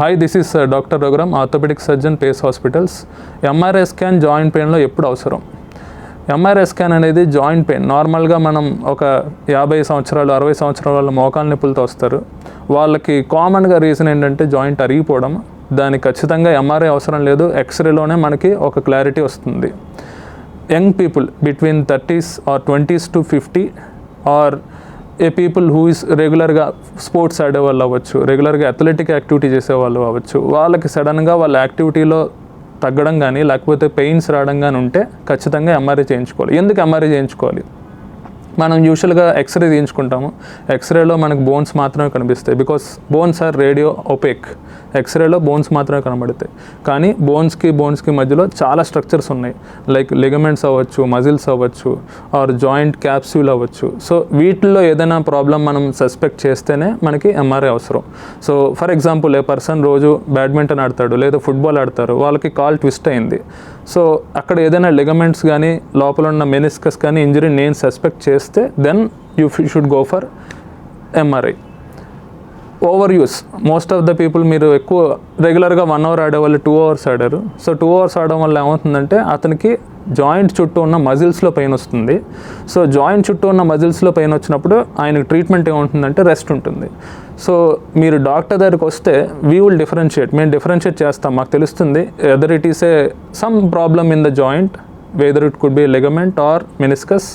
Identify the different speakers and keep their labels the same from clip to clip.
Speaker 1: Hi this is doctor Raghuram orthopaedic surgeon Pace hospitals MRI scan joint పెయిన్లో ఎప్పుడు అవసరం? MRI scan అనేది joint pain నార్మల్గా మనం ఒక యాభై సంవత్సరాలు అరవై సంవత్సరాల వాళ్ళ మోకాల నొప్పులతో వస్తారు. వాళ్ళకి కామన్గా రీజన్ ఏంటంటే జాయింట్ అరిగిపోవడం. దానికి ఖచ్చితంగా ఎంఆర్ఐ అవసరం లేదు. ఎక్స్రేలోనే మనకి ఒక క్లారిటీ వస్తుంది. Young people between thirties or twenties to fifty or a people who is రెగ్యులర్గా స్పోర్ట్స్ ఆడే వాళ్ళు అవ్వచ్చు రెగ్యులర్గా అథ్లెటిక్ యాక్టివిటీ చేసే వాళ్ళు అవ్వచ్చు వాళ్ళకి సడన్గా వాళ్ళ యాక్టివిటీలో తగ్గడం కానీ లేకపోతే పెయిన్స్ రావడం కానీ ఉంటే ఖచ్చితంగా ఎంఆర్ఐ చేయించుకోవాలి. ఎందుకు ఎంఆర్ఐ చేయించుకోవాలి? మనం యూజువల్గా ఎక్స్రే తీయించుకుంటాము. ఎక్స్రేలో మనకు బోన్స్ మాత్రమే కనిపిస్తాయి. Because bones are radio opaque ఎక్స్రేలో bones మాత్రమే కనబడతాయి. కానీ బోన్స్కి బోన్స్కి మధ్యలో చాలా స్ట్రక్చర్స్ ఉన్నాయి. లైక్ లిగమెంట్స్ అవ్వచ్చు మజిల్స్ అవ్వచ్చు ఆర్ జాయింట్ క్యాప్సూల్ అవ్వచ్చు. సో వీటిల్లో ఏదైనా ప్రాబ్లం మనం సస్పెక్ట్ చేస్తేనే మనకి ఎంఆర్ఐ అవసరం. So for example a person రోజు బ్యాడ్మింటన్ ఆడతాడు లేదా ఫుట్బాల్ ఆడతారు వాళ్ళకి కాల్ ట్విస్ట్ అయింది. సో అక్కడ ఏదైనా లిగమెంట్స్ కానీ లోపల ఉన్న మెనిస్కస్ కానీ ఇంజరీ నేను సస్పెక్ట్ చేస్తే then you should go for MRI overuse most of the people మీరు ఎక్కువ రెగ్యులర్గా వన్ అవర్ ఆడేవాళ్ళు టూ అవర్స్ ఆడారు. సో టూ అవర్స్ ఆడడం వల్ల ఏమవుతుందంటే అతనికి జాయింట్ చుట్టూ ఉన్న మజిల్స్లో పెయిన్ వస్తుంది. సో జాయింట్ చుట్టూ ఉన్న మజిల్స్లో పెయిన్ వచ్చినప్పుడు ఆయనకు ట్రీట్మెంట్ ఏముంటుందంటే రెస్ట్ ఉంటుంది. సో మీరు డాక్టర్ దగ్గరికి వస్తే వీ విల్ డిఫరెన్షియేట్ మేము డిఫరెన్షియేట్ చేస్తాం. మాకు తెలుస్తుంది either it is a some problem in the joint whether it could be ligament or meniscus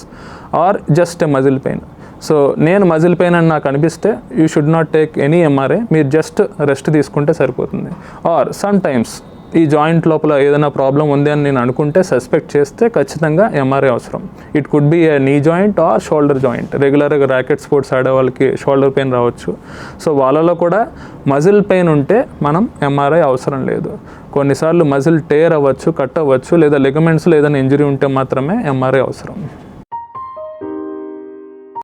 Speaker 1: or just a muscle pain so నేను మజిల్ పెయిన్ అని నాకు అనిపిస్తే you should not take any MRI మీరు just rest తీసుకుంటే సరిపోతుంది. Or sometimes ఈ joint లోపల ఏదైనా ప్రాబ్లం ఉంది అని నేను అనుకుంటే సస్పెక్ట్ చేస్తే ఖచ్చితంగా ఎంఆర్ఐ అవసరం. It could be a knee joint or shoulder joint రెగ్యులర్గా ర్యాకెట్ స్పోర్ట్స్ ఆడే వాళ్ళకి షోల్డర్ పెయిన్ రావచ్చు. సో వాళ్ళలో కూడా మజిల్ పెయిన్ ఉంటే మనం ఎంఆర్ఐ అవసరం లేదు. కొన్నిసార్లు మజిల్ టేర్ అవ్వచ్చు కట్ అవ్వచ్చు లేదా లిగమెంట్స్లో ఏదైనా ఇంజరీ ఉంటే మాత్రమే ఎంఆర్ఐ అవసరం.